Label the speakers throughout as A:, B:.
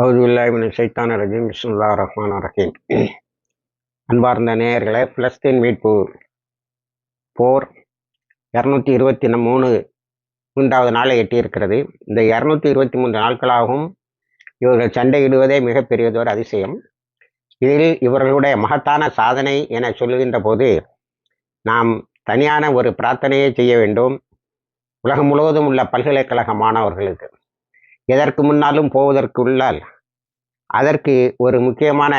A: அவுதுல்லாஹிமின் சைத்தான ரஜீம். பிஸ்முல்லா ரஹ்மான் ரஹீம். அன்பார்ந்த நேயர்களே பிலஸ்தீன் மீட்பு போர் இரநூத்தி இருபத்தி மூணு மூன்றாவது நாளை எட்டியிருக்கிறது. இந்த இரநூத்தி இருபத்தி மூன்று நாட்களாகவும் இவர்கள் சண்டையிடுவதே மிகப்பெரியதொரு அதிசயம். இதில் இவர்களுடைய மகத்தான சாதனை என சொல்லுகின்ற போது நாம் தனியான ஒரு பிரார்த்தனையை செய்ய வேண்டும். உலகம் முழுவதும் உள்ள பல்கலைக்கழக மாணவர்களுக்கு. எதற்கு முன்னாலும் போவதற்கு உள்ளால் அதற்கு ஒரு முக்கியமான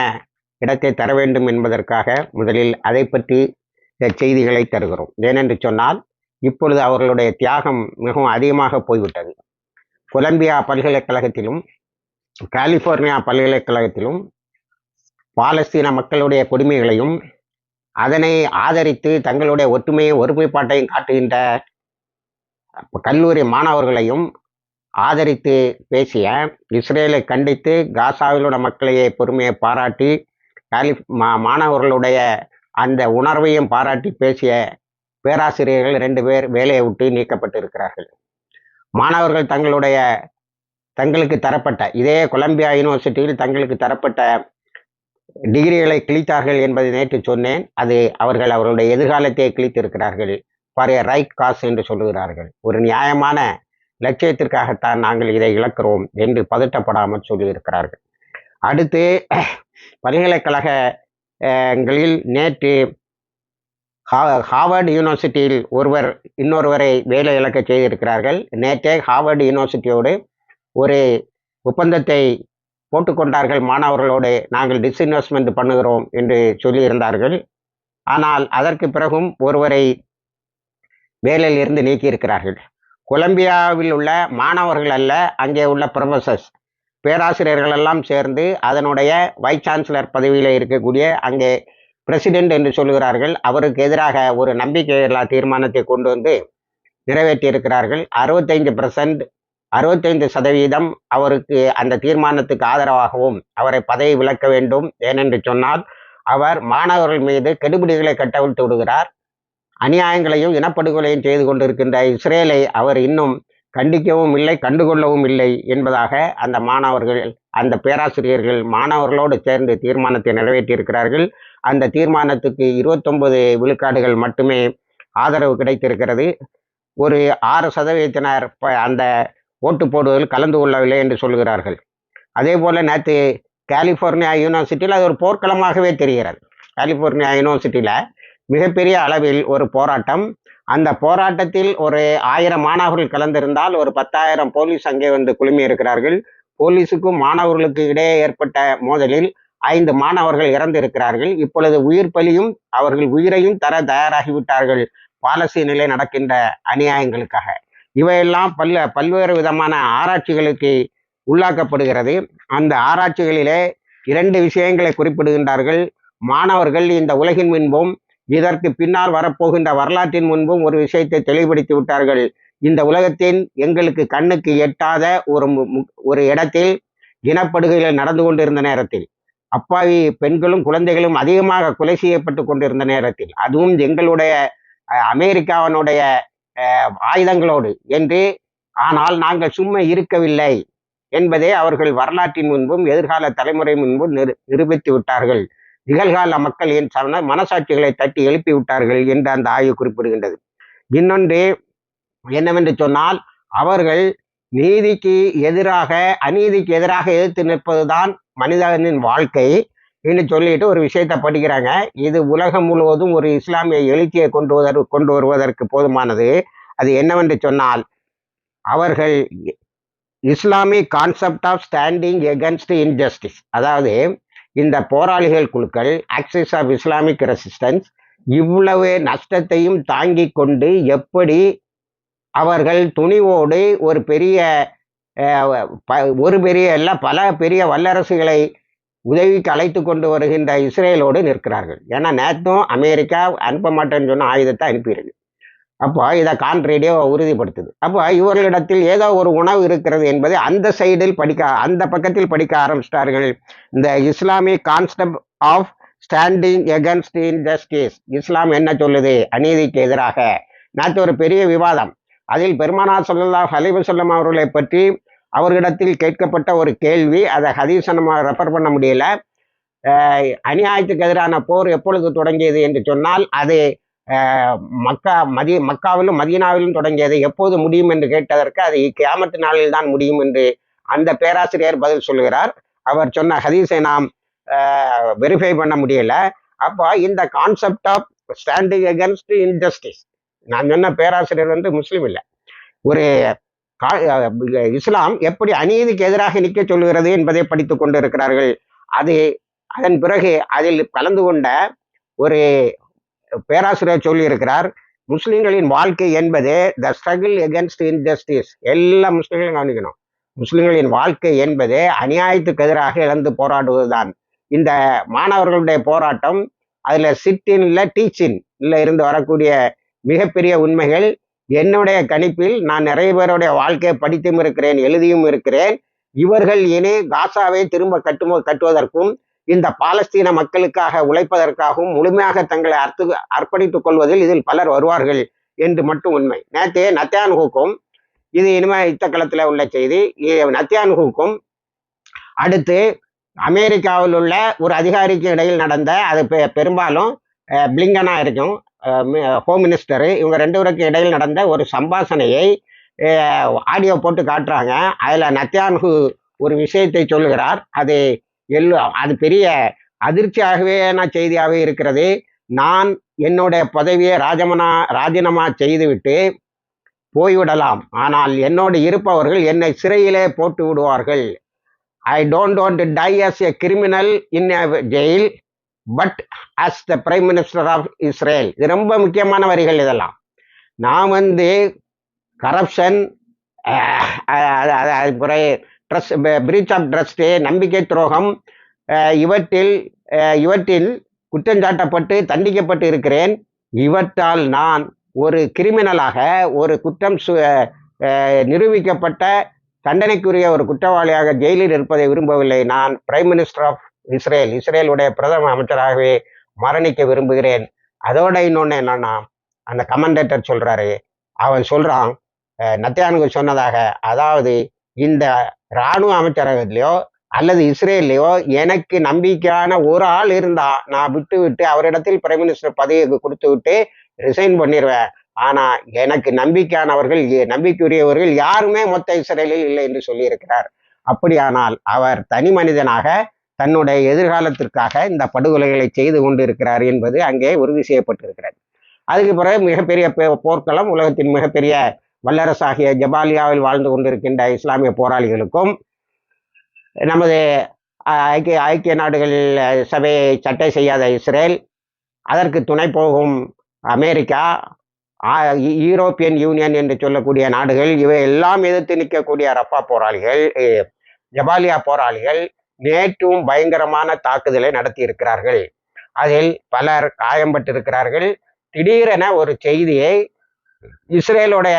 A: இடத்தை தர வேண்டும் என்பதற்காக முதலில் அதை பற்றி செய்திகளை தருகிறோம். ஏனென்று சொன்னால் இப்பொழுது அவர்களுடைய தியாகம் மிகவும் அதிகமாக போய்விட்டது. கொலம்பியா பல்கலைக்கழகத்திலும் கலிஃபோர்னியா பல்கலைக்கழகத்திலும் பாலஸ்தீன மக்களுடைய கொடுமைகளையும் அதனை ஆதரித்து தங்களுடைய ஒற்றுமையை ஒருமைப்பாட்டையும் காட்டுகின்ற கல்லூரி மாணவர்களையும் ஆதரித்து பேசிய இஸ்ரேலை கண்டித்து காசாவிலுள்ள மக்களையே பொறுமையை பாராட்டி காலிப் மா மாணவர்களுடைய அந்த உணர்வையும் பாராட்டி பேசிய பேராசிரியர்கள் ரெண்டு பேர் வேலையை விட்டு நீக்கப்பட்டிருக்கிறார்கள். மாணவர்கள் தங்களுடைய தங்களுக்கு தரப்பட்ட இதே கொலம்பியா யூனிவர்சிட்டியில் தங்களுக்கு தரப்பட்ட டிகிரிகளை கிழித்தார்கள் என்பதை நேற்று சொன்னேன். அது அவர்கள் அவர்களுடைய எதிர்காலத்தை கிழித்திருக்கிறார்கள். ஃபார் ஏ ரைட் காஸ் என்று சொல்லுகிறார்கள். ஒரு நியாயமான லட்சியத்திற்காகத்தான் நாங்கள் இதை இழக்கிறோம் என்று பதட்டப்படாமல் சொல்லியிருக்கிறார்கள். அடுத்து பல்கலைக்கழகங்களில் நேற்று ஹார்வர்டு யூனிவர்சிட்டியில் ஒருவர் இன்னொருவரை வேலை இழக்க செய்திருக்கிறார்கள். நேற்றே ஹார்வர்டு யூனிவர்சிட்டியோடு ஒரு ஒப்பந்தத்தை போட்டுக்கொண்டார்கள் மாணவர்களோடு நாங்கள் டிஸ்இன்வெஸ்ட்மெண்ட் பண்ணுகிறோம் என்று சொல்லியிருந்தார்கள். ஆனால் அதற்கு பிறகும் ஒருவரை வேலையில் இருந்து நீக்கியிருக்கிறார்கள். கொலம்பியாவில் உள்ள மாணவர்கள் அல்ல அங்கே உள்ள ப்ரொஃபசர்ஸ் பேராசிரியர்கள் எல்லாம் சேர்ந்து அதனுடைய வைஸ் சான்சலர் பதவியில் இருக்கக்கூடிய அங்கே பிரசிடென்ட் என்று சொல்லுகிறார்கள். அவருக்கு எதிராக ஒரு நம்பிக்கையில்லா தீர்மானத்தை கொண்டு வந்து நிறைவேற்றியிருக்கிறார்கள். அறுபத்தைந்து பர்சன்ட் அறுபத்தைந்து சதவீதம் அவருக்கு அந்த தீர்மானத்துக்கு ஆதரவாகவும் அவரை பதவி விலக்க வேண்டும். ஏனென்று சொன்னால் அவர் மாணவர்கள் மீது கெடுபிடிகளை கட்டவிழ்த்து விடுகிறார். அநியாயங்களையும் இனப்படுகொலையும் செய்து கொண்டிருக்கின்ற இஸ்ரேலை அவர் இன்னும் கண்டிக்கவும் இல்லை கண்டுகொள்ளவும் இல்லை என்பதாக அந்த மாணவர்கள் அந்த பேராசிரியர்கள் மாணவர்களோடு சேர்ந்து தீர்மானத்தை நிறைவேற்றியிருக்கிறார்கள். அந்த தீர்மானத்துக்கு இருபத்தொன்பது விழுக்காடுகள் மட்டுமே ஆதரவு கிடைத்திருக்கிறது. ஒரு ஆறு சதவீதத்தினர் அந்த ஓட்டு போடுவதில் கலந்து கொள்ளவில்லை என்று சொல்கிறார்கள். அதே போல் நேற்று கலிஃபோர்னியா யூனிவர்சிட்டியில் அது ஒரு போர்க்களமாகவே தெரிகிறது. கலிஃபோர்னியா யூனிவர்சிட்டியில் மிகப்பெரிய அளவில் ஒரு போராட்டம். அந்த போராட்டத்தில் ஒரு ஆயிரம் மாணவர்கள் கலந்திருந்தால் ஒரு பத்தாயிரம் போலீஸ் அங்கே வந்து குழுமி இருக்கிறார்கள். போலீஸுக்கும் மாணவர்களுக்கு இடையே ஏற்பட்ட மோதலில் ஐந்து மாணவர்கள் இறந்திருக்கிறார்கள். இப்பொழுது உயிர் பலியும் அவர்கள் உயிரையும் தர தயாராகிவிட்டார்கள். பாலஸ்தீனிலே நடக்கின்ற அநியாயங்களுக்காக. இவையெல்லாம் பல்ல பல்வேறு விதமான ஆராய்ச்சிகளுக்கு உள்ளாக்கப்படுகிறது. அந்த ஆராய்ச்சிகளிலே இரண்டு விஷயங்களை குறிப்பிடுகின்றார்கள். மாணவர்கள் இந்த உலகின் முன்பும் இதற்கு பின்னால் வரப்போகின்ற வரலாற்றின் முன்பும் ஒரு விஷயத்தை தெளிவுபடுத்தி விட்டார்கள். இந்த உலகத்தின் எங்களுக்கு கண்ணுக்கு எட்டாத ஒரு ஒரு இடத்தில் இனப்படுகைகள் நடந்து கொண்டிருந்த நேரத்தில் அப்பாவி பெண்களும் குழந்தைகளும் அதிகமாக கொலை செய்யப்பட்டு கொண்டிருந்த நேரத்தில் அதுவும் எங்களுடைய அமெரிக்காவினுடைய ஆயுதங்களோடு என்று ஆனால் நாங்கள் சும்மா இருக்கவில்லை என்பதை அவர்கள் வரலாற்றின் முன்பும் எதிர்கால தலைமுறை முன்பும் நிரு நிரூபித்து விட்டார்கள். நிகழ்கால மக்கள் என் சம மனசாட்சிகளை தட்டி எழுப்பி விட்டார்கள் என்று அந்த ஆய்வு குறிப்பிடுகின்றது. இன்னொன்று என்னவென்று சொன்னால் அவர்கள் நீதிக்கு எதிராக அநீதிக்கு எதிராக எதிர்த்து நிற்பதுதான் மனிதனின் வாழ்க்கை என்று சொல்லிட்டு ஒரு விஷயத்தை படிக்கிறாங்க. இது உலகம் முழுவதும் ஒரு இஸ்லாமிய எழுச்சியை கொண்டு வருவதற்கு கொண்டு வருவதற்கு போதுமானது. அது என்னவென்று சொன்னால் அவர்கள் Islamic concept of standing against injustice அதாவது இந்த போராளிகள் குழுக்கள் ஆக்சிஸ் ஆஃப் இஸ்லாமிக் ரெசிஸ்டன்ஸ் இவ்வளவு நஷ்டத்தையும் தாங்கி கொண்டு எப்படி அவர்கள் துணிவோடு ஒரு பெரிய ஒரு பெரிய அல்ல பல பெரிய வல்லரசுகளை உதவிக்கு அழைத்து கொண்டு வருகின்ற இஸ்ரேலோடு நிற்கிறார்கள். ஏன்னா நேற்றும் அமெரிக்கா அனுப்ப மாட்டேன்னு சொன்ன ஆயுதத்தை அனுப்பியிருக்கு. அப்போ இதை கான் ரேடியோ உறுதிப்படுத்துது. அப்போ இவர்களிடத்தில் ஏதோ ஒரு உணவு இருக்கிறது என்பதை அந்த சைடில் படிக்க அந்த பக்கத்தில் படிக்க ஆரம்பிச்சிட்டார்கள். இந்த Islamic concept of standing against injustice இஸ்லாம் என்ன சொல்லுது? அநீதிக்கு எதிராக. நேற்று ஒரு பெரிய விவாதம். அதில் பெருமானா சொல்லல்லா ஹலிபு சொல்லம் அவர்களை பற்றி அவர்களிடத்தில் கேட்கப்பட்ட ஒரு கேள்வி. அதை ஹதீஸை நம்ம ரெஃபர் பண்ண முடியல. அநியாயத்துக்கு எதிரான போர் எப்பொழுது தொடங்கியது என்று சொன்னால் அது மக்கா மதி மக்காவிலும் மதீனாவிலும் தொடங்கியது எப்போது முடியும் என்று கேட்டதற்கு அது கேமத்து நாளில் தான் முடியும் என்று அந்த பேராசிரியர் பதில் சொல்கிறார் அவர் சொன்ன ஹதீஸை நாம் வெரிஃபை பண்ண முடியல. அப்போ இந்த concept of standing against injustice நான் சொன்ன பேராசிரியர் வந்து முஸ்லீம் இல்லை. ஒரு கா- இஸ்லாம் எப்படி அநீதிக்கு எதிராக நிற்க சொல்கிறது என்பதை படித்து கொண்டிருக்கிறார்கள். அது அதன் பிறகு அதில் கலந்து கொண்ட ஒரு பேராசிரியர் சொல்லியிருக்கிறார் முஸ்லிம்களின் வாழ்க்கை என்பது த ஸ்ட்ரகிள் எகென்ஸ்ட் இன்ஜஸ்டிஸ் எல்லா முஸ்லீம்களையும் கவனிக்கணும். முஸ்லிம்களின் வாழ்க்கை என்பது அநியாயத்துக்கு எதிராக இழந்து போராடுவதுதான். இந்த மாணவர்களுடைய போராட்டம் அதுல சிட்டின் இல்ல டீச்சின் இல்ல இருந்து வரக்கூடிய மிகப்பெரிய உண்மைகள். என்னுடைய கணிப்பில் நான் நிறைய பேருடைய வாழ்க்கையை படித்தும் இருக்கிறேன் எழுதியும் இருக்கிறேன். இவர்கள் இனி காசாவை திரும்ப கட்டுமோ கட்டுவதற்கும் இந்த பாலஸ்தீன மக்களுக்காக உழைப்பதற்காகவும் முழுமையாக தங்களை அர்த்து அர்ப்பணித்துக் கொள்வதில் இதில் பலர் வருவார்கள் என்று மட்டும் உண்மை. நேற்றே நத்தியானுகுக்கும் இது இனிமே இத்தக்களத்தில் உள்ள செய்தி நத்தியானுகுக்கும் அடுத்து அமெரிக்காவில் உள்ள ஒரு அதிகாரிக்கு இடையில் நடந்த அது பெ- பெரும்பாலும் அஹ், பிளிங்கனா இருக்கும் ஹோம் மினிஸ்டர் இவங்க ரெண்டு பேருக்கு இடையில் நடந்த ஒரு சம்பாஷணையை ஆடியோ போட்டு காட்டுறாங்க. அதில் நத்தியான்ஹு ஒரு விஷயத்தை சொல்லுகிறார். அது எல்லோ அது பெரிய அதிர்ச்சியாகவேன செய்தியாகவே இருக்கிறது. நான் என்னுடைய பதவியை ராஜமனா ராஜினாமா செய்துவிட்டு போய்விடலாம். ஆனால் என்னோடு இருப்பவர்கள் என்னை சிறையிலே போட்டு விடுவார்கள். I don't want to die as a criminal in jail but as the prime minister of Israel இது ரொம்ப முக்கியமான வரிகள் இதெல்லாம். நான் வந்து corruption trust breach of trust நம்பிக்கை துரோகம் eh, இவற்றில் eh, இவற்றில் குற்றஞ்சாட்டப்பட்டு தண்டிக்கப்பட்டு இருக்கிறேன். இவற்றால் நான் ஒரு கிரிமினலாக ஒரு குற்றம் சு- eh, நிரூபிக்கப்பட்ட தண்டனைக்குரிய ஒரு குற்றவாளியாக ஜெயிலில் இருப்பதை விரும்பவில்லை. நான் பிரைம் மினிஸ்டர் ஆஃப் இஸ்ரேல் இஸ்ரேலுடைய பிரதம அமைச்சராகவே மரணிக்க விரும்புகிறேன். அதோட இன்னொன்று என்னன்னா அந்த கமெண்டேட்டர் சொல்கிறாரு அவன் சொல்கிறான் நத்தியானுக்கு சொன்னதாக அதாவது இந்த இராணுவ அமைச்சரகத்திலையோ அல்லது இஸ்ரேல்லையோ எனக்கு நம்பிக்கையான ஒரு ஆள் இருந்தா நான் விட்டு விட்டு அவரிடத்தில் பிரைம் மினிஸ்டர் பதவியை கொடுத்து விட்டு ரிசைன் பண்ணிடுவேன் ஆனா எனக்கு நம்பிக்கையானவர்கள் எ- நம்பிக்கையுரியவர்கள் யாருமே மொத்த இஸ்ரேலில் இல்லை என்று சொல்லியிருக்கிறார். அப்படியானால் அவர் தனி மனிதனாக தன்னுடைய எதிர்காலத்திற்காக இந்த படுகொலைகளை செய்து கொண்டிருக்கிறார் என்பது அங்கே உறுதி செய்யப்பட்டிருக்கிறது. அதுக்கு பிறகு மிகப்பெரிய போர்க்களம் உலகத்தின் மிகப்பெரிய வல்லரசாகிய ஜபாலியாவில் வாழ்ந்து கொண்டிருக்கின்ற இஸ்லாமிய போராளிகளுக்கும் நமது ஐக்கிய ஐக்கிய நாடுகள் சபையை சட்டை செய்யாத இஸ்ரேல் அதற்கு துணை போகும் அமெரிக்கா யூரோப்பியன் யூனியன் என்று சொல்லக்கூடிய நாடுகள் இவை எல்லாம் எதிர்த்து நிற்கக்கூடிய ரஃபா போராளிகள் ஜபாலியா போராளிகள் நேற்றும் பயங்கரமான தாக்குதலை நடத்தி இருக்கிறார்கள் அதில் பலர் காயம்பட்டிருக்கிறார்கள். திடீரென ஒரு செய்தியை இஸ்ரேலுடைய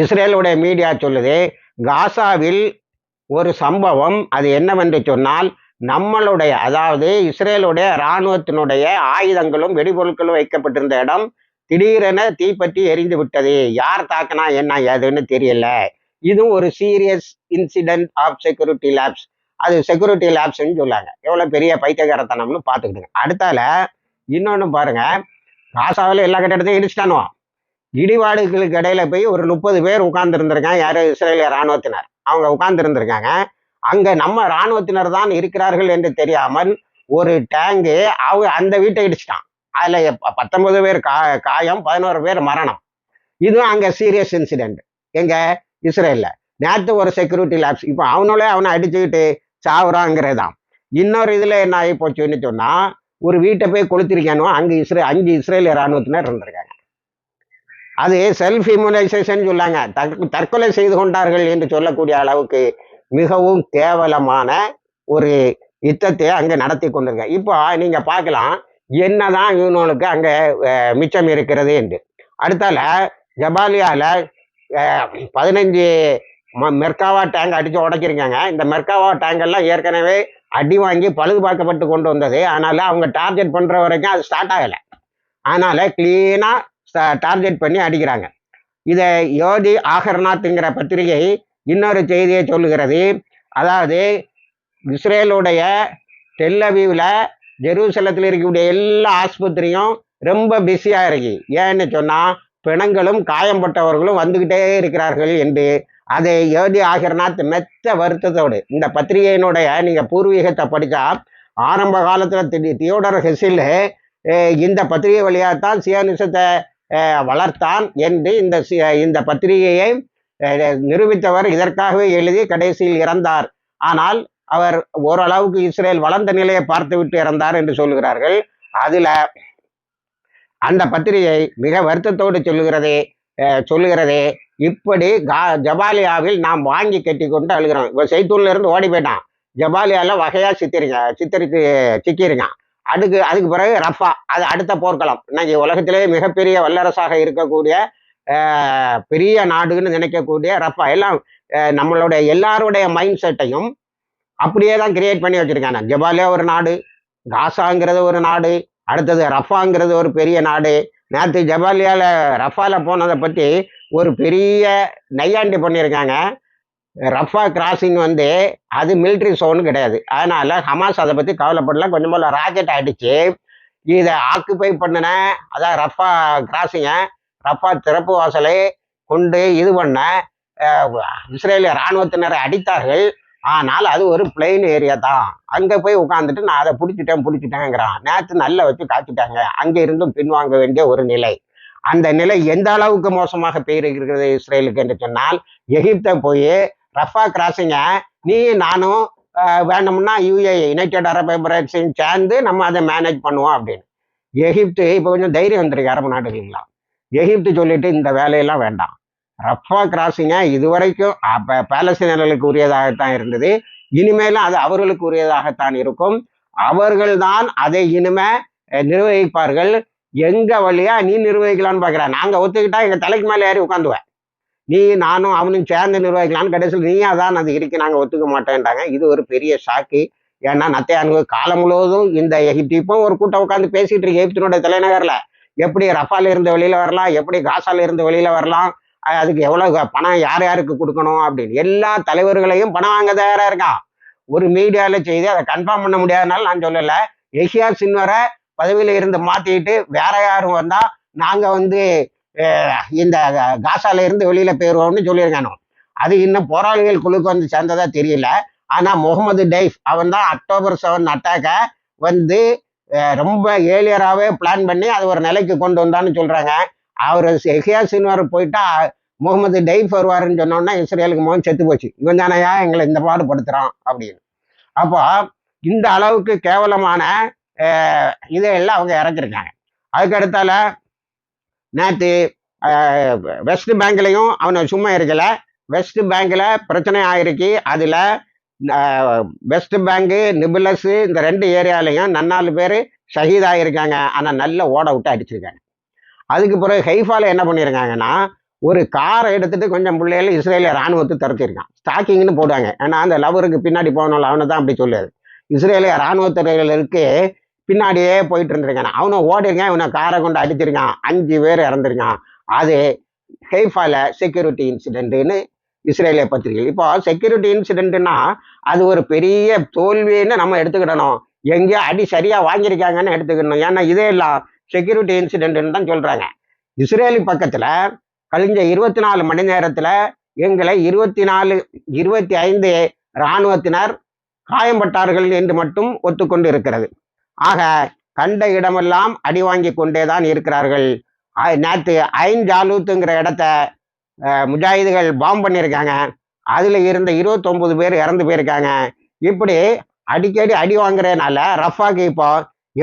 A: இஸ்ரேலுடைய மீடியா சொல்லுது காசாவில் ஒரு சம்பவம் அது என்னவென்று சொன்னால் நம்மளுடைய அதாவது இஸ்ரேலுடைய இராணுவத்தினுடைய ஆயுதங்களும் வெடிபொருட்களும் வைக்கப்பட்டிருந்த இடம் திடீரென தீப்பற்றி எரிந்து விட்டது. யார் தாக்கினா என்ன ஏதுன்னு தெரியல. இதுவும் ஒரு serious incident of security lapse அது செக்யூரிட்டி லேப்ஸ்ன்னு சொல்லாங்க. எவ்வளோ பெரிய பைத்தியகாரத்தனம்னு பார்த்துக்கிடுங்க. அடுத்தால இன்னொன்று பாருங்க. காசாவில் எல்லா கட்டிடத்தையும் இடிச்சிட்டானுவான் இடிபாடுகளுக்கு இடையில போய் ஒரு முப்பது பேர் உட்கார்ந்துருந்திருக்காங்க. யார் யாரு இஸ்ரேலிய இராணுவத்தினர். அவங்க உட்கார்ந்து அங்கே அங்க நம்ம இராணுவத்தினர் தான் இருக்கிறார்கள் என்று தெரியாமல் ஒரு டேங்கு அவ அந்த வீட்டை இடிச்சிட்டான். அதில் பத்தொன்பது பேர் கா காயம் பதினோரு பேர் மரணம். இதுவும் அங்க சீரியஸ் இன்சிடென்ட் எங்க? இஸ்ரேலில். நேற்று ஒரு செக்யூரிட்டி லேப்ஸ் இப்போ அவனோட அவனை அடிச்சுக்கிட்டு சாவுறாங்கிறதான் இன்னொரு இதில் என்ன ஆகி போச்சுன்னு சொன்னால் ஒரு வீட்டை போய் கொளுத்திருக்கானோ அங்கே இஸ்ரே அஞ்சு இஸ்ரேலிய இராணுவத்தினர் இருந்திருக்காங்க. அது செல்ஃப் இம்யூனைசேஷன் சொல்லாங்க. தற்க- தற்கொலை செய்து கொண்டார்கள் என்று சொல்லக்கூடிய அளவுக்கு மிகவும் கேவலமான ஒரு யுத்தத்தை அங்கே நடத்தி கொண்டிருக்காங்க இப்போ நீங்கள் பார்க்கலாம். என்னதான் இவனுக்கு அங்கே மிச்சம் இருக்கிறது என்று. அடுத்தால ஜபாலியாவில் பதினஞ்சு ம- மெர்காவா டேங்க் அடித்து உடைச்சிருக்காங்க. இந்த மெர்காவா டேங்கெல்லாம் ஏற்கனவே அடி வாங்கி பழுது பார்க்கப்பட்டு கொண்டு வந்தது. அதனால் அவங்க டார்கெட் பண்ணுற வரைக்கும் அது ஸ்டார்ட் ஆகலை. அதனால் க்ளீனாக டார்கெட் பண்ணி அடிக்கிறாங்க. இதை யோதி ஆகர்நாத்ங்கிற பத்திரிகை இன்னொரு செய்தியை சொல்லுகிறது. அதாவது இஸ்ரேலுடைய டெல்லவீவில் ஜெருசலத்தில் இருக்கக்கூடிய எல்லா ஆஸ்பத்திரியும் ரொம்ப பிஸியாக இருக்கு. ஏன்னு சொன்னால் பிணங்களும் காயம்பட்டவர்களும் வந்துக்கிட்டே இருக்கிறார்கள் என்று அதை யோதி ஆகிரநாத் மெத்த வருத்தத்தோடு இந்த பத்திரிகையினுடைய நீங்கள் பூர்வீகத்தை படித்தா ஆரம்ப காலத்தில் தி தியோடர் ஹெசில் இந்த பத்திரிகை வழியாகத்தான் சியானிசத்தை வளர்த்தான் என்று இந்த இந்த பத்திரிகையை நிரூபித்தவர் இதற்காகவே எழுதி கடைசியில் இறந்தார். ஆனால் அவர் ஓரளவுக்கு இஸ்ரேல் வளர்ந்த நிலையை பார்த்துவிட்டு இறந்தார் என்று சொல்லுகிறார்கள் அதில் அந்த பத்திரிகை மிக வருத்தத்தோடு சொல்லுகிறதே சொல்லுகிறதே இப்படி கா ஜபாலியாவில் நாம் வாங்கி கட்டி கொண்டு அழுகிறோம் இப்போ செய்தூன்லேருந்து ஓடி போயிட்டான். ஜபாலியாவில் வகையாக சித்திரிங்க சித்தரித்து சிக்கியிருக்கான். அதுக்கு அதுக்கு பிறகு ரஃபா அது அடுத்த போர்க்களம். இன்னைக்கு உலகத்திலேயே மிகப்பெரிய வல்லரசாக இருக்கக்கூடிய பெரிய நாடுன்னு நினைக்கக்கூடிய ரஃபா. எல்லாம் நம்மளுடைய எல்லாருடைய மைண்ட் செட்டையும் அப்படியே தான் கிரியேட் பண்ணி வச்சிருக்காங்க. ஜபாலே ஒரு நாடு காசாங்கிறது ஒரு நாடு அடுத்தது ரஃபாங்கிறது ஒரு பெரிய நாடு. நேற்று ஜபாலியால ரஃபால போனதை பற்றி ஒரு பெரிய நையாண்டி பண்ணியிருக்காங்க. ரஃபா கிராசிங் வந்து அது மிலிட்ரி சோன் கிடையாது. அதனால ஹமாஸ் அதை பற்றி கவலைப்படல. கொஞ்சம் போல ராக்கெட் அடிச்சு இதை ஆக்குபை பண்ணின அதான் ரஃபா கிராசிங்க ரஃபா திறப்பு வாசலை கொண்டு இது பண்ண இஸ்ரேலிய இராணுவத்தினரை அடித்தார்கள். ஆனால் அது ஒரு பிளெயின் ஏரியா தான். அங்கே போய் உட்காந்துட்டு நான் அதை பிடிச்சிட்டேன் பிடிச்சிட்டேங்கிறான். நேற்று நல்ல வச்சு காய்ச்சிட்டாங்க. அங்கே இருந்தும் பின்வாங்க வேண்டிய ஒரு நிலை. அந்த நிலை எந்த அளவுக்கு மோசமாக பெய்திருக்கிறது இஸ்ரேலுக்கு என்று சொன்னால் எகிப்தை போய் ரஃபா கிராசிங்க நீ நானும் வேணும்னா யூஏ யுனைடெட் அரப் எமிரேட்ஸையும் சேர்ந்து நம்ம அதை மேனேஜ் பண்ணுவோம் அப்படின்னு. எகிப்து இப்போ கொஞ்சம் தைரியம் வந்திருக்கு அரபு நாடுகளுக்கெல்லாம் எகிப்து சொல்லிட்டு இந்த வேலையெல்லாம் வேண்டாம். ரஃபா கிராசிங்க இதுவரைக்கும் அப்போ பாலஸ்தீனர்களுக்கு உரியதாகத்தான் இருந்தது. இனிமேலும் அது அவர்களுக்கு உரியதாகத்தான் இருக்கும். அவர்கள்தான் அதை இனிமே நிர்வகிப்பார்கள். எங்க வழியா நீ நிர்வகிக்கலாம்னு பார்க்குற நாங்க ஒத்துக்கிட்டா எங்க தலைக்கு மேலே ஏறி உட்காந்துவேன் நீ நானும் அவனும் சேர்ந்து நிர்வகிக்கலான்னு கடைசியில் நீயா தான் அது இருக்கு நாங்கள் ஒத்துக்க மாட்டேன்ட்டாங்க. இது ஒரு பெரிய ஷாக்கு ஏன்னா நத்தையானுக்கு காலம் முழுவதும் இந்த எகிப்திப்பும் இப்போ ஒரு கூட்டம் உட்காந்து பேசிட்டு இருக்கு. எகிப்தினுடைய தலைநகரில். எப்படி ரஃபால இருந்து வெளியில வரலாம்? எப்படி காசால இருந்து வெளியில வரலாம்? அதுக்கு எவ்வளவு பணம் யார் யாருக்கு கொடுக்கணும் அப்படின்னு. எல்லா தலைவர்களையும் பணம் வாங்க தயாரா இருக்கான் ஒரு மீடியால செய்து அதை கன்ஃபார்ம் பண்ண முடியாதனால நான் சொல்லல. ஏசியா சின்வரை பதவியில இருந்து மாத்திட்டு வேற யாரும் வந்தா நாங்க வந்து இந்த காசால இருந்து வெளியில போயிருவோம்னு சொல்லியிருக்கானோ? அது இன்னும் போராளிகள் குழுக்கு வந்து சேர்ந்ததா தெரியல. ஆனா முகமது டைஃப் அவன் தான் அக்டோபர் செவன் அட்டாக்க வந்து ரொம்ப ஏலியராகவே பிளான் பண்ணி அது ஒரு நிலைக்கு கொண்டு வந்தான்னு சொல்றாங்க. அவர் எஹியா சின்வார் போயிட்டா முகமது டைஃப் வருவாருன்னு சொன்னோன்னா இஸ்ரேலுக்கு முகம் செத்து போச்சு. இவன் தானையா எங்களை இந்த பாடுபடுத்துறான் அப்படின்னு. அப்போ இந்த அளவுக்கு கேவலமான இதையெல்லாம் அவங்க இறக்கிருக்காங்க. அதுக்கடுத்தால நேற்று வெஸ்ட் பேங்க்லையும் அவனை சும்மா இருக்கலை. வெஸ்ட் பேங்கில் பிரச்சனை ஆயிருக்கு. அதில் வெஸ்ட் பேங்கு நிபுலஸு இந்த ரெண்டு ஏரியாலையும் நன்னாலு பேர் ஷஹீதாயிருக்காங்க ஆனால் நல்ல ஓட விட்டு அடிச்சிருக்காங்க. அதுக்கு பிறகு ஹைஃபாவில் என்ன பண்ணியிருக்காங்கன்னா ஒரு காரை எடுத்துட்டு கொஞ்சம் பிள்ளைகள் இஸ்ரேலிய ராணுவத்தை துரத்திருக்கான். ஸ்டாக்கிங்னு போடுவாங்க. ஏன்னா அந்த லவருக்கு பின்னாடி போகணும் அவனை தான் அப்படி சொல்லுது இஸ்ரேலிய ராணுவத்தினர்களுக்கு பின்னாடியே போயிட்டு இருந்திருக்கான். அவனை ஓடிருக்கான் இவனை காரை கொண்டு அடிச்சிருக்கான் அஞ்சு பேர் இறந்துருக்கான். அது ஹெய்ஃபால செக்யூரிட்டி இன்சிடென்ட்னு இஸ்ரேலிய பத்திரிகை இப்போ செக்யூரிட்டி இன்சிடென்ட்னா அது ஒரு பெரிய தோல்வின்னு நம்ம எடுத்துக்கிடணும். எங்கேயோ அடி சரியாக வாங்கியிருக்காங்கன்னு எடுத்துக்கணும் ஏன்னா இதே எல்லாம் செக்யூரிட்டி இன்சிடென்ட்னு தான் சொல்கிறாங்க இஸ்ரேலி பக்கத்தில் கழிஞ்ச இருபத்தி நாலு மணி நேரத்தில் எங்களை இருபத்தி நாலு இருபத்தி ஐந்து இராணுவத்தினர் காயம்பட்டார்கள் என்று மட்டும் ஒத்துக்கொண்டு இருக்கிறது. ஆக கண்ட இடமெல்லாம் அடி வாங்கி கொண்டே தான் இருக்கிறார்கள் நேற்று ஐன் ஜாலூத்துங்கிற இடத்த முஜாஹிதுகள் பாம் பண்ணியிருக்காங்க. அதில் இருந்த இருபத்தொம்பது பேர் இறந்து போயிருக்காங்க. இப்படி அடிக்கடி அடி வாங்குறதுனால ரஃபாக்கு இப்போ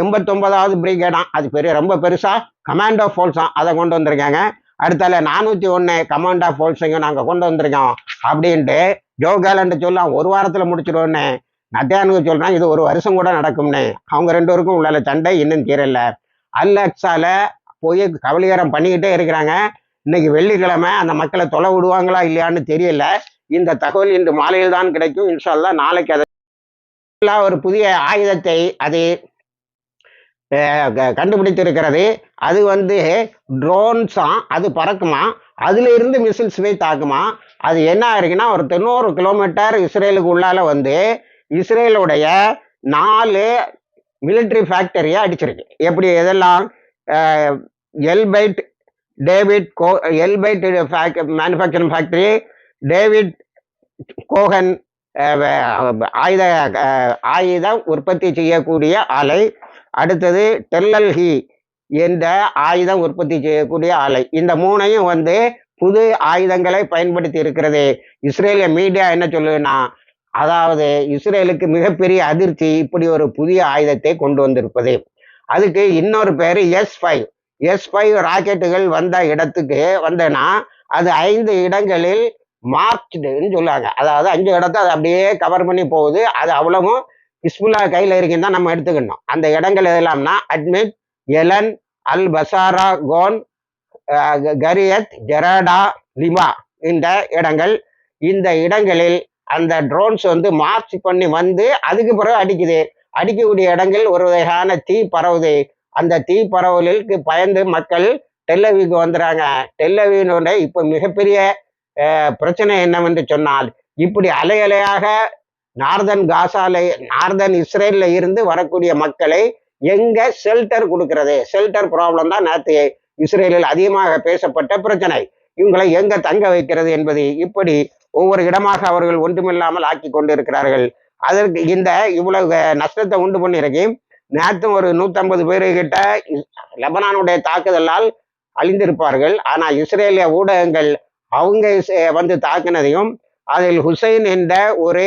A: எண்பத்தொன்பதாவது பிரிகேடாம் அது பெரிய ரொம்ப பெருசாக கமாண்டோ ஃபோர்ஸாம் அதை கொண்டு வந்திருக்காங்க. அடுத்தால நானூற்றி ஒன்று கமாண்டோ ஃபோர்ஸையும் நாங்கள் கொண்டு வந்திருக்கோம். அப்படின்ட்டு ஜோ கேலண்ட் சொல்லலாம் ஒரு வாரத்தில் முடிச்சிடுவோன்னு நத்தியானுக்கு சொல்கிறான் இது ஒரு வருஷம் கூட நடக்கும்னு. அவங்க ரெண்டு பேருக்கும் உள்ள சண்டை இன்னும் தீரல. அல்லக்ஸால போய் கபலீகரம் பண்ணிக்கிட்டே இருக்கிறாங்க. இன்னைக்கு வெள்ளிக்கிழமை அந்த மக்களை தொலை விடுவாங்களா இல்லையான்னு தெரியல. இந்த தகவல் இன்று மாலையில் தான் கிடைக்கும். இன்ஷால்லா நாளைக்கு அதை ஒரு புதிய ஆயுதத்தை அது க- கண்டுபிடித்திருக்கிறது. அது வந்து ட்ரோன்ஸாம் அது பறக்குமா? அதுல இருந்து மிசில்ஸ் போய் தாக்குமா? அது என்ன இருக்குன்னா ஒரு தொண்ணூறு கிலோமீட்டர் இஸ்ரேலுக்கு உள்ளால வந்து இஸ்ரேலுடைய நாலு மிலிட்ரி ஃபேக்டரியை அடிச்சிருக்கு. எப்படி? எதெல்லாம்? எல்பைட் டேவிட் கோ எல்பைட் மேனுஃபேக்சரிங் ஃபேக்டரி டேவிட் கோகன் ஆயுத ஆயுதம் உற்பத்தி செய்யக்கூடிய ஆலை. அடுத்தது டெல்லல்ஹி என்ற ஆயுதம் உற்பத்தி செய்யக்கூடிய ஆலை. இந்த மூணையும் வந்து புது ஆயுதங்களை பயன்படுத்தி இருக்கிறது. இஸ்ரேலிய மீடியா என்ன சொல்லுன்னா அதாவது இஸ்ரேலுக்கு மிகப்பெரிய அதிர்ச்சி இப்படி ஒரு புதிய ஆயுதத்தை கொண்டு வந்திருப்பது. அதுக்கு இன்னொரு பேர் எஸ் ஃபைவ் எஸ் ஃபைவ் ராக்கெட்டுகள் வந்த இடத்துக்கு வந்தனா அது ஐந்து இடங்களில் மார்க்டுன்னு சொல்லுவாங்க. அதாவது அஞ்சு இடத்த அது அப்படியே கவர் பண்ணி போகுது. அது அவ்வளவும் ஹிஸ்புல்லா கையில் இருக்குன்னு தான் நம்ம எடுத்துக்கணும். அந்த இடங்கள் எதெல்லாம்னா அட்மிட் எலன் அல் பசாரா கோன் கரியத் ஜெராடா லிமா இந்த இடங்கள். இந்த இடங்களில் அந்த ட்ரோன்ஸ் வந்து மார்ச் பண்ணி வந்து அதுக்கு பிறகு அடிக்குது. அடிக்கக்கூடிய இடங்கள் ஒரு வகையான தீ பரவுது. அந்த தீ பரவலுக்கு பயந்து மக்கள் டெல்லவிக்கு வந்துடுறாங்க டெல்லவியினுடைய இப்போ மிகப்பெரிய பிரச்சனை என்னவென்று சொன்னால் இப்படி அலை அலையாக நார்தன் காசால நார்தன் இஸ்ரேலில் இருந்து வரக்கூடிய மக்களை எங்க ஷெல்டர் கொடுக்கறது? ஷெல்டர் ப்ராப்ளம் தான் நேற்று இஸ்ரேலில் அதிகமாக பேசப்பட்ட பிரச்சனை. இவங்களை எங்க தங்க வைக்கிறது என்பது இப்படி ஒவ்வொரு இடமாக அவர்கள் ஒன்றுமில்லாமல் ஆக்கி கொண்டிருக்கிறார்கள். அதற்கு இந்த இவ்வளவு நஷ்டத்தை உண்டு பண்ணியிருக்கு. நேற்றும் ஒரு நூற்றம்பது பேரு கிட்ட லெபனானுடைய தாக்குதலால் அழிந்திருப்பார்கள். ஆனா இஸ்ரேலிய ஊடகங்கள் அவங்க வந்து தாக்கினதையும் அதில் ஹுசைன் என்ற ஒரு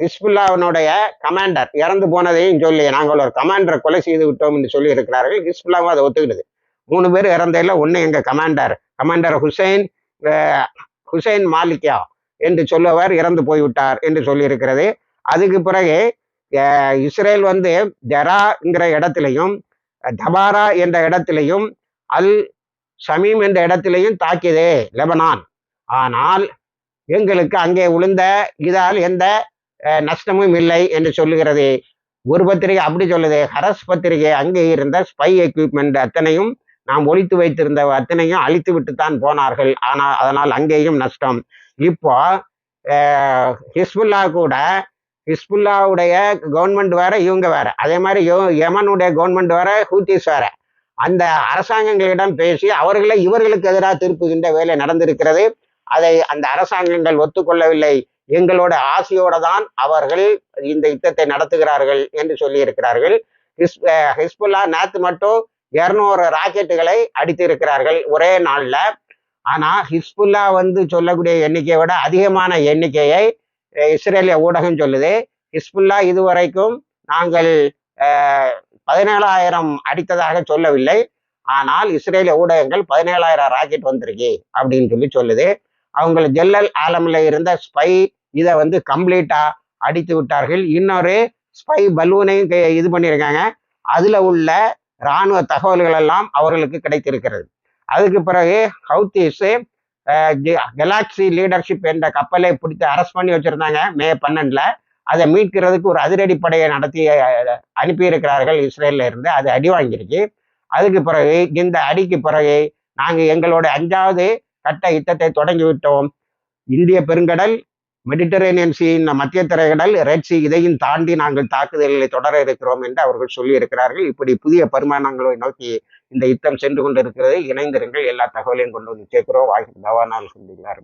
A: ஹிஸ்புல்லாவினுடைய கமாண்டர் இறந்து போனதையும் சொல்லி நாங்கள் ஒரு கமாண்டரை கொலை செய்து விட்டோம் என்று சொல்லி இருக்கிறார்கள். ஹிஸ்புல்லாவும் அதை ஒத்துக்கிடுது மூணு பேர் இறந்தையில ஒன்று எங்கள் கமாண்டர். கமாண்டர் ஹுசைன் ஹுசைன் மாலிக்யா என்று சொல்லுவர் இறந்து போய்விட்டார் என்று சொல்லியிருக்கிறது. அதுக்கு பிறகு இஸ்ரேல் வந்து ஜராங்கிற இடத்திலையும் தபாரா என்ற இடத்திலையும் அல் ஷமீம் என்ற இடத்திலையும் தாக்கியதே லெபனான். ஆனால் எங்களுக்கு அங்கே விழுந்த இதால் எந்த நஷ்டமும் இல்லை என்று சொல்லுகிறது. ஒரு பத்திரிகை அப்படி சொல்லுது. ஹரஸ் பத்திரிகை அங்கே இருந்த ஸ்பை எக்யூப்மெண்ட் அத்தனையும் நாம் ஒழித்து வைத்திருந்த அத்தனையும் அழித்து விட்டு தான் போனார்கள். ஆனால் அதனால் அங்கேயும் நஷ்டம். இப்போ ஹிஸ்புல்லா கூட ஹிஸ்புல்லாவுடைய கவர்மெண்ட் வேற இவங்க வேற. அதே மாதிரி யோ- யமனுடைய கவர்மெண்ட் வேற ஹூத்திஸ் வேற. அந்த அரசாங்கங்களிடம் பேசி அவர்களை இவர்களுக்கு எதிராக திருப்புகின்ற வேலை நடந்திருக்கிறது. அதை அந்த அரசாங்கங்கள் ஒத்துக்கொள்ளவில்லை. எங்களோட ஆசையோட தான் அவர்கள் இந்த யுத்தத்தை நடத்துகிறார்கள் என்று சொல்லியிருக்கிறார்கள். ஹிஸ் ஹிஸ்புல்லா நேத்து மட்டும் இருநூறு ராக்கெட்டுகளை அடித்திருக்கிறார்கள் ஒரே நாளில். ஆனால் ஹிஸ்புல்லா வந்து சொல்லக்கூடிய எண்ணிக்கையை விட அதிகமான எண்ணிக்கையை இஸ்ரேலிய ஊடகம் சொல்லுது. ஹிஸ்புல்லா இதுவரைக்கும் நாங்கள் பதினேழாயிரம் அடித்ததாக சொல்லவில்லை. ஆனால் இஸ்ரேலிய ஊடகங்கள் பதினேழாயிரம் ராக்கெட் வந்திருக்கு அப்படின்னு சொல்லி சொல்லுது. அவங்க ஜெல்லல் ஆலமில் இருந்த ஸ்பை இதை வந்து கம்ப்ளீட்டாக அடித்து விட்டார்கள். இன்னொரு ஸ்பை பலூனையும் இது பண்ணியிருக்காங்க. அதில் உள்ள இராணுவ தகவல்கள் எல்லாம் அவர்களுக்கு கிடைத்திருக்கிறது. அதுக்கு பிறகு ஹவுத்தீஸு கெலாக்சி லீடர்ஷிப் என்ற கப்பலை பிடித்து அரெஸ்ட் பண்ணி வச்சிருந்தாங்க மே பன்னெண்டில். அதை மீட்கிறதுக்கு ஒரு அதிரடி படையை நடத்தி அனுப்பியிருக்கிறார்கள் இஸ்ரேலில் இருந்து. அது அடி வாங்கியிருக்கு அதுக்கு பிறகு இந்த அடிக்கு பிறகு நாங்கள் எங்களோட அஞ்சாவது கட்ட யுத்தத்தை தொடங்கிவிட்டோம் இந்திய பெருங்கடல் மெடிட்டரேனியன் சி மத்திய திரைக்கடல் ரெட் சி இதையும் தாண்டி நாங்கள் தாக்குதல்களை தொடர இருக்கிறோம் என்று அவர்கள் சொல்லி இருக்கிறார்கள் இப்படி புதிய பரிமாணங்களை நோக்கி இந்த யுத்தம் சென்று கொண்டிருக்கிறது. இணைந்திருங்கள் எல்லா தகவலையும் கொண்டு வந்து சேர்க்கிறோம். வாய்ப்பு தவானால் சந்திங்களா